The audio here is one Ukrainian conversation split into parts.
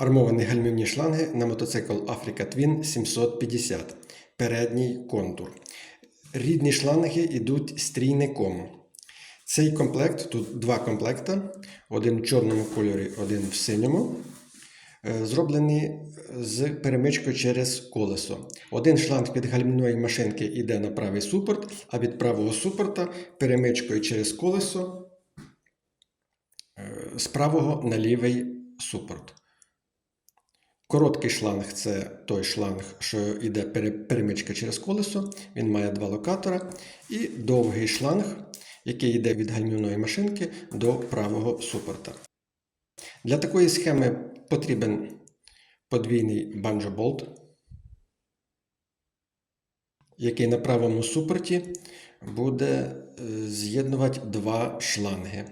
Армовані гальмівні шланги на мотоцикл Africa Twin 750. Передній контур. Рідні шланги йдуть стрійником. Цей комплект, тут два комплекта, один в чорному кольорі, один в синьому. е, Зроблені з перемичкою через колесо. Один шланг від гальмівної машинки йде на правий супорт, а від правого супорта перемичкою через колесо е, з правого на лівий супорт. Короткий шланг це той шланг, що йде пере- перемичка через колесо. Він має два локатора. І довгий шланг, який йде від гальмівної машинки до правого супорта. Для такої схеми потрібен подвійний банджо-болт, який на правому супорті буде е, з'єднувати два шланги.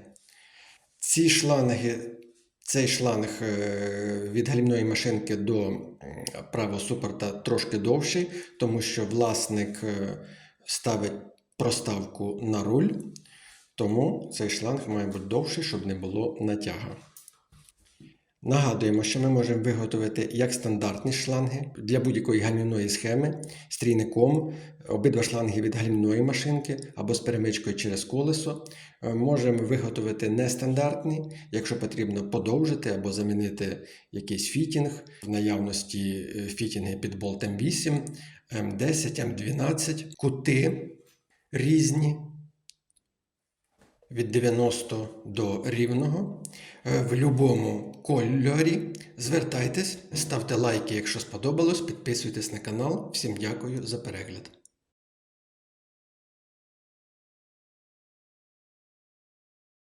Ці шланги, цей шланг е, від гальмної машинки до правого супорта трошки довший, тому що власник е, ставить проставку на руль, тому цей шланг має бути довший, щоб не було натяга. Нагадуємо, що ми можемо виготовити як стандартні шланги для будь-якої гальмівної схеми з трійником, обидва шланги від гальмівної машинки або з перемичкою через колесо. Е, Можемо виготовити нестандартні, якщо потрібно подовжити або замінити якийсь фітінг. В наявності е, фітінги під болт М8, М10, М12, кути різні від 90 до рівного. Е, В будь-якому кольорі звертайтесь, ставте лайки, якщо сподобалось, підписуйтесь на канал. Всім дякую за перегляд.